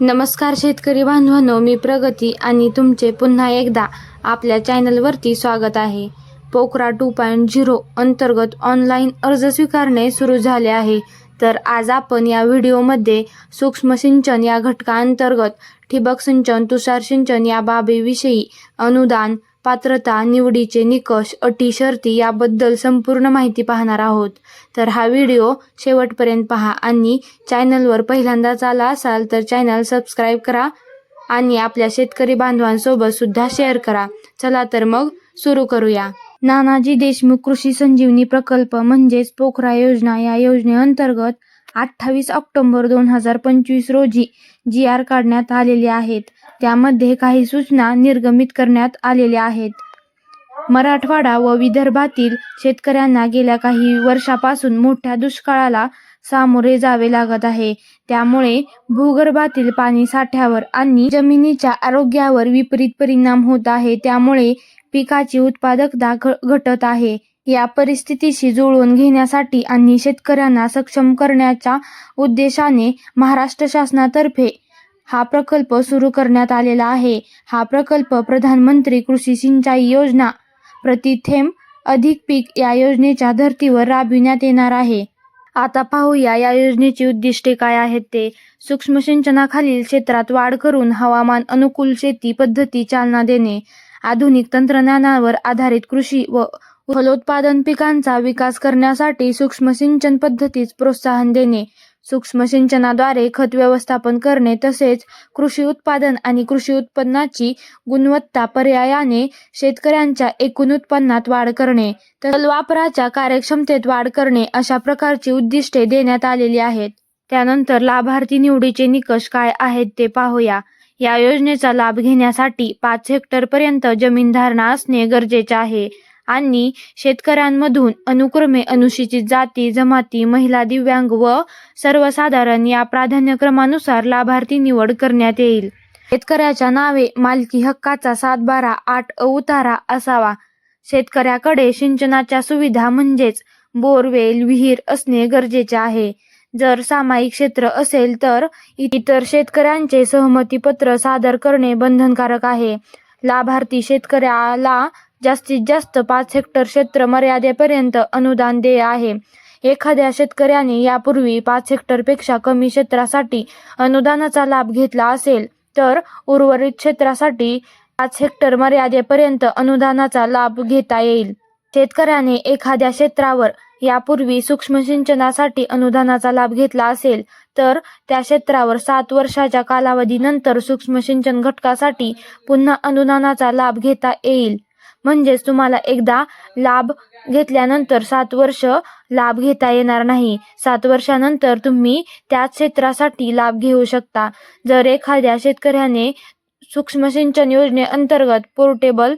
नमस्कार शेतकरी बांधवांनो मी प्रगती आणि तुमचे पुन्हा एकदा आपल्या चॅनलवरती स्वागत आहे. पोकरा टू पॉईंट झिरो अंतर्गत ऑनलाईन अर्ज स्वीकारणे सुरू झाले आहे. तर आज आपण या व्हिडिओमध्ये सूक्ष्म सिंचन या घटकाअंतर्गत ठिबक सिंचन तुषार सिंचन या बाबीविषयी अनुदान पात्रता निवडीचे निकष अटी शर्ती याबद्दल संपूर्ण माहिती पाहणार आहोत. तर हा व्हिडिओ शेवटपर्यंत पहा आणि चॅनलवर पहिल्यांदाच आला असाल तर चॅनल सबस्क्राईब करा आणि आपल्या शेतकरी बांधवांसोबत सुद्धा शेअर करा. चला तर मग सुरू करूया. नानाजी देशमुख कृषी संजीवनी प्रकल्प म्हणजेच पोखरा योजना या योजनेअंतर्गत अठ्ठावीस ऑक्टोबर दोन हजार पंचवीस रोजी जी आर काढण्यात आलेले आहेत. त्यामध्ये काही सूचना निर्गमित करण्यात आलेल्या आहेत. मराठवाडा व विदर्भातील शेतकऱ्यांना गेल्या काही वर्षापासून मोठ्या दुष्काळाला सामोरे जावे लागत आहे. त्यामुळे भूगर्भातील पाणी साठ्यावर आणि जमिनीच्या आरोग्यावर विपरीत परिणाम होत आहे. त्यामुळे पिकाची उत्पादकता घटत आहे. या परिस्थितीशी जुळवून घेण्यासाठी आणि शेतकऱ्यांना सक्षम करण्याच्या उद्देशाने महाराष्ट्र शासनातर्फे हा प्रकल्प सुरू करण्यात आलेला आहे. हा प्रकल्प प्रधानमंत्री कृषी सिंचाई योजना प्रति थेंब अधिक पीक या योजनेच्या धर्तीवर राबविण्यात येणार आहे. आता पाहूया या योजनेची उद्दिष्टे काय आहेत ते. सूक्ष्म सिंचनाखालील क्षेत्रात वाढ करून हवामान अनुकूल शेती पद्धती चालना देणे आधुनिक तंत्रज्ञानावर आधारित कृषी व फलोत्पादन पिकांचा विकास करण्यासाठी सूक्ष्म सिंचन पद्धतीस प्रोत्साहन देणे सूक्ष्म सिंचनाद्वारे खत व्यवस्थापन करणे तसेच कृषी उत्पादन आणि कृषी उत्पन्नाची गुणवत्ता पर्यायाने शेतकऱ्यांच्या एकूण उत्पन्नात वाढ करणे तर वापराच्या कार्यक्षमतेत वाढ करणे अशा प्रकारची उद्दिष्टे देण्यात आलेली आहेत. त्यानंतर लाभार्थी निवडीचे निकष काय आहेत ते पाहूया. या योजनेचा लाभ घेण्यासाठी पाच हेक्टर पर्यंत जमीन धारणा असणे गरजेचे आहे. आणि शेतकऱ्यांमधून अनुक्रमे अनुसूचित जाती जमाती महिला दिव्यांग व सर्वसाधारण या प्राधान्यक्रमानुसार लाभार्थी निवड करण्यात येईल. शेतकऱ्याच्या नावे मालकी हक्काचा सातबारा आठ अवतारा असावा. शेतकऱ्याकडे सिंचनाच्या सुविधा म्हणजेच बोरवेल विहीर असणे गरजेचे आहे. जर सामायिक क्षेत्र असेल तर इतर शेतकऱ्यांचे सहमतीपत्र सादर करणे बंधनकारक आहे. लाभार्थी शेतकऱ्याला जास्तीत जास्त पाच हेक्टर क्षेत्र मर्यादेपर्यंत अनुदान देय आहे. एखाद्या शेतकऱ्याने यापूर्वी पाच हेक्टरपेक्षा कमी क्षेत्रासाठी अनुदानाचा लाभ घेतला असेल तर उर्वरित क्षेत्रासाठी पाच हेक्टर मर्यादेपर्यंत अनुदानाचा लाभ घेता येईल. शेतकऱ्याने एखाद्या क्षेत्रावर यापूर्वी सूक्ष्म सिंचनासाठी अनुदानाचा लाभ घेतला असेल तर त्या क्षेत्रावर सात वर्षाच्या कालावधीनंतर सूक्ष्म सिंचन घटकासाठी पुन्हा अनुदानाचा लाभ घेता येईल. म्हणजेच तुम्हाला एकदा लाभ घेतल्यानंतर सात वर्ष लाभ घेता येणार नाही. सात वर्षानंतर तुम्ही त्याच क्षेत्रासाठी लाभ घेऊ शकता. जर एखाद्या शेतकऱ्याने सूक्ष्म सिंचन योजनेअंतर्गत पोर्टेबल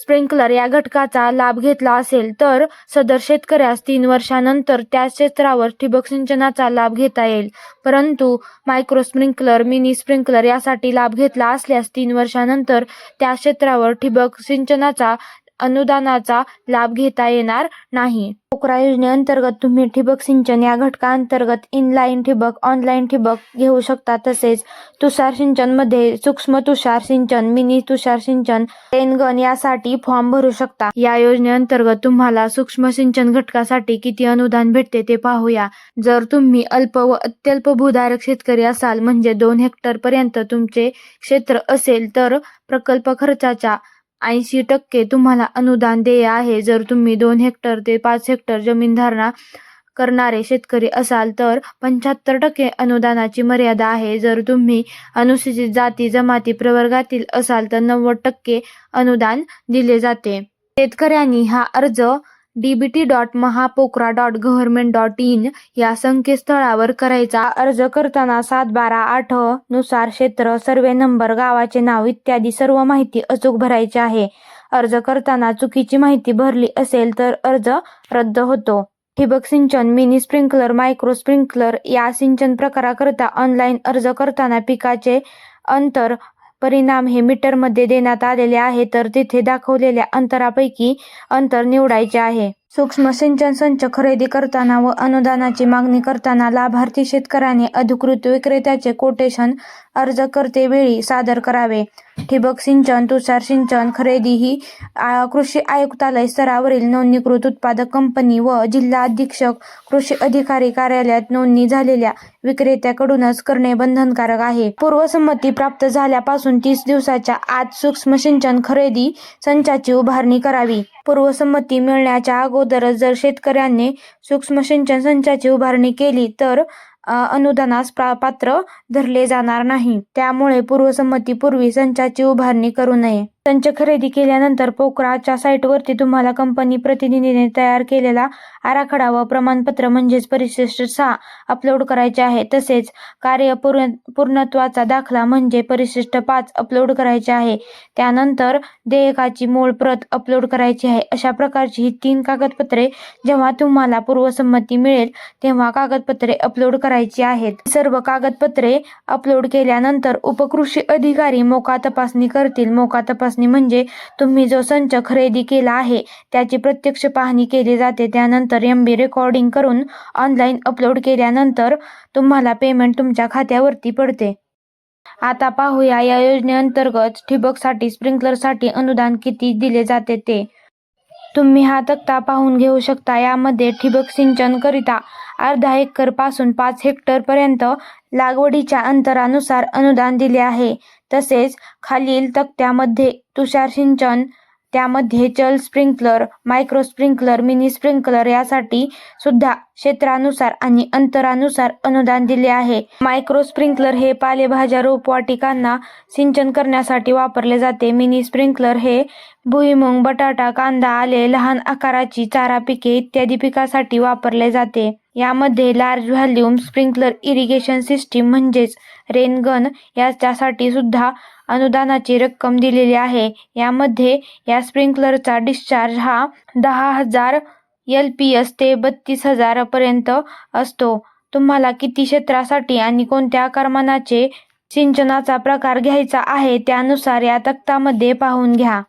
स्प्रिंकलर या घटकाचा लाभ घेतला असेल तर सदर शेतकऱ्यास तीन वर्षानंतर त्या क्षेत्रावर ठिबक सिंचनाचा लाभ घेता येईल. परंतु मायक्रो स्प्रिंकलर मिनी स्प्रिंकलर यासाठी लाभ घेतला असल्यास तीन वर्षानंतर त्या क्षेत्रावर ठिबक सिंचनाचा अनुदानाचा लाभ घेता येणार नाही. पोकरा योजनेअंतर्गत तुम्ही ठिबक सिंचन या घटकाअंतर्गत इनलाईन ठिबक ऑनलाईन ठिबक घेऊ शकता. तसेच तुषार सिंचनमध्ये सूक्ष्म तुषार सिंचन मिनी तुषार सिंचन रेनगन यासाठी फॉर्म भरू शकता. या योजनेअंतर्गत तुम्हाला सूक्ष्म सिंचन घटकासाठी किती अनुदान भेटते ते पाहूया. जर तुम्ही अल्प व अत्यल्प भूधारक शेतकरी असाल म्हणजे दोन हेक्टर पर्यंत तुमचे क्षेत्र असेल तर प्रकल्प खर्चाच्या ऐंशी टक्के तुम्हाला अनुदान देय आहे. जर तुम्ही दोन हेक्टर ते पाच हेक्टर जमीन धारणा करणारे शेतकरी असाल तर पंच्याहत्तर टक्के अनुदानाची मर्यादा आहे. जर तुम्ही अनुसूचित जाती जमाती प्रवर्गातील असाल तर नव्वद टक्के अनुदान दिले जाते. शेतकऱ्यांनी हा अर्ज DBT dot MahaPoCRA dot government dot in या संकेतस्थळावर करायचा अर्ज करताना सात बारा आठनुसार क्षेत्र सर्वे नंबर गावाचे नाव इत्यादी सर्व माहिती अचूक भरायची आहे. अर्ज करताना चुकीची माहिती भरली असेल तर अर्ज रद्द होतो. ठिबक सिंचन मिनी स्प्रिंकलर मायक्रो स्प्रिंकलर या सिंचन प्रकाराकरता ऑनलाईन अर्ज करताना पिकाचे अंतर परिणाम हे मीटरमध्ये देण्यात आलेले आहे तर तिथे दाखवलेल्या अंतरापैकी अंतर निवडायचे आहे. सूक्ष्म सिंचन संच खरेदी करताना व अनुदानाची मागणी करताना लाभार्थी शेतकऱ्याने अधिकृत विक्रेत्याचे कोटेशन अर्ज करते वेळी सादर करावे. ठिबक सिंचन तुषार सिंचन खरेदी ही कृषी आयुक्तालय स्तरावरील नोंदणीकृत उत्पादक कंपनी व जिल्हा अधीक्षक कृषी अधिकारी कार्यालयात नोंदणी झालेल्या विक्रेत्याकडूनच करणे बंधनकारक आहे. पूर्वसंमती प्राप्त झाल्यापासून तीस दिवसाच्या आत सूक्ष्म सिंचन खरेदी संचाची उभारणी करावी. पूर्वसंमती मिळण्याच्या अगोदरच जर शेतकऱ्यांनी सूक्ष्म सिंचन संचाची उभारणी केली तर अनुदानास प्रा- पात्र धरले जाणार नाही. त्यामुळे पूर्वसंमतीपूर्वी संचाची उभारणी करू नये. संच खरेदी केल्यानंतर पोकराच्या साईटवरती तुम्हाला कंपनी प्रतिनिधीने तयार केलेला आराखडा व प्रमाणपत्र म्हणजेच परिशिष्ट सहा अपलोड करायचे आहे. तसेच कार्य पूर्ण पूर्णत्वाचा दाखला म्हणजे परिशिष्ट पाच अपलोड करायचे आहे. त्यानंतर देयकाची मूळ प्रत अपलोड करायची आहे. अशा प्रकारची ही तीन कागदपत्रे जेव्हा तुम्हाला पूर्वसंमती मिळेल तेव्हा कागदपत्रे अपलोड करायची आहेत. सर्व कागदपत्रे अपलोड केल्यानंतर उपकृषी अधिकारी मोका तपासणी करतील. मोका तपासणी म्हणजे तुम्ही जो संच खरेदी केला आहे त्याची प्रत्यक्ष पाहणी केली जाते. त्यानंतर एम बी रेकॉर्डिंग करून ऑनलाईन अपलोड केल्यानंतर तुम्हाला पेमेंट तुमच्या खात्यावरती पडते. आता पाहूया या योजनेअंतर्गत ठिबकसाठी स्प्रिंकलरसाठी अनुदान किती दिले जाते ते. तुम्ही हा तक्ता पाहून घेऊ शकता. यामध्ये ठिबक सिंचनकरिता अर्धा एकरपासून पाच हेक्टरपर्यंत लागवडीच्या अंतरानुसार अनुदान दिले आहे. तसेच खालील तक्त्यामध्ये तुषार सिंचन त्यामध्ये जल sprinkler micro sprinkler mini sprinkler यासाठी सुद्धा क्षेत्रानुसार आणि अंतरानुसार अनुदान दिले आहे. मायक्रो स्प्रिंकलर हे पालेभाज्या रोपवाटिकांना सिंचन करण्यासाठी वापरले जाते. मिनी स्प्रिंकलर हे भुईमुंग बटाटा कांदा आले लहान आकाराची चारा पिके इत्यादी पिकासाठी वापरले जाते. यामध्ये large volume sprinkler irrigation system म्हणजेच रेनगन याच्यासाठी सुद्धा अनुदानाची रक्कम दिलेली आहे. यामध्ये या स्प्रिंकलरचा डिस्चार्ज हा दहा हजार एल पी एस ते बत्तीस हजारापर्यंत असतो. तुम्हाला किती क्षेत्रासाठी आणि कोणत्या आकारमानाचे सिंचनाचा प्रकार घ्यायचा आहे त्यानुसार या तक्तामध्ये पाहून घ्या.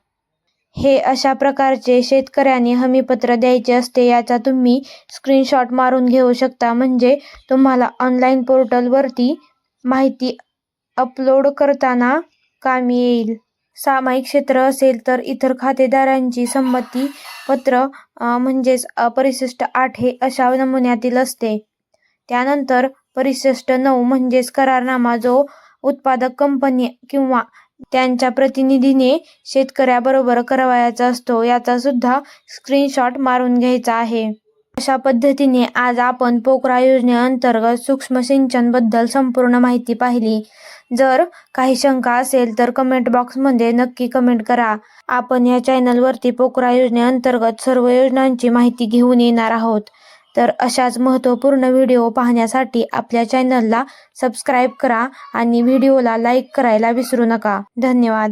हे अशा प्रकारचे शेतकऱ्याने हमीपत्र द्यायचे असते याचा तुम्ही स्क्रीनशॉट मारून घेऊ शकता. म्हणजे तुम्हाला ऑनलाईन पोर्टलवरती माहिती अपलोड करताना कामी येईल. सामायिक क्षेत्र असेल तर इतर खातेदारांची संमती पत्र म्हणजेच परिशिष्ट आठ हे अशा नमुन्यातील असते. त्यानंतर परिशिष्ट नऊ म्हणजेच करारनामा जो उत्पादक कंपनी किंवा त्यांच्या प्रतिनिधीने शेतकऱ्याबरोबर करावयाचा असतो याचा सुद्धा स्क्रीनशॉट मारून घ्यायचा आहे. अशा पद्धतीने आज आपण पोकरा योजनेअंतर्गत सूक्ष्म सिंचनबद्दल संपूर्ण माहिती पाहिली. जर काही शंका असेल तर कमेंट बॉक्समध्ये नक्की कमेंट करा. आपण या चॅनलवरती पोकरा योजनेअंतर्गत सर्व योजनांची माहिती घेऊन येणार आहोत. तर अशाच महत्त्वपूर्ण व्हिडिओ पाहण्यासाठी आपल्या चॅनलला सबस्क्राईब करा आणि व्हिडिओला लाईक करायला विसरू नका. धन्यवाद.